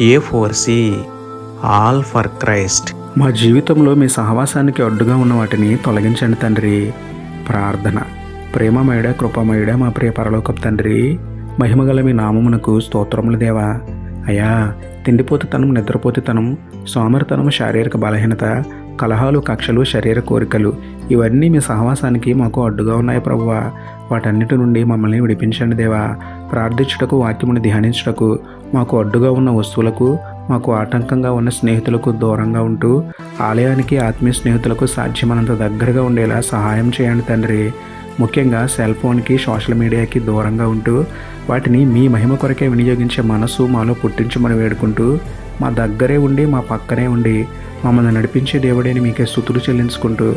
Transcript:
A four C all for Christ మా జీవితంలో మీ సహవాసానికి అడ్డుగా ఉన్న వాటిని తొలగించండి తండ్రి. ప్రార్థన. ప్రేమమయుడ కృపమయుడ మా ప్రియ పరలోకపు తండ్రి. మహిమగల మీ నామమునకు స్తోత్రములు దేవా. అయ్యా తిండిపోతుతనం నిద్రపోతుతనం సోమరితనం శారీరక బలహీనత కలహాలు కక్షలు శరీర కోరికలు ఇవన్నీ మీ సహవాసానికి మాకు అడ్డుగా ఉన్నాయి ప్రభువా. వాటన్నిటి నుండి మమ్మల్ని విడిపించండి దేవా. ప్రార్థించుటకు వాక్యముని ధ్యానించుటకు మాకు అడ్డుగా ఉన్న వస్తువులకు మాకు ఆటంకంగా ఉన్న స్నేహితులకు దూరంగా ఉంటూ ఆలయానికి ఆత్మీయ స్నేహితులకు సాధ్యమైనంత దగ్గరగా ఉండేలా సహాయం చేయండి తండ్రి. ముఖ్యంగా సెల్ ఫోన్కి సోషల్ మీడియాకి దూరంగా ఉంటూ వాటిని మీ మహిమ కొరకే వినియోగించే మనసు మాలో పుట్టించమని వేడుకుంటూ మా దగ్గరే ఉండి మా పక్కనే ఉండి మమ్మల్ని నడిపించే దేవుడని మీకే స్థుతులు చెల్లించుకుంటూ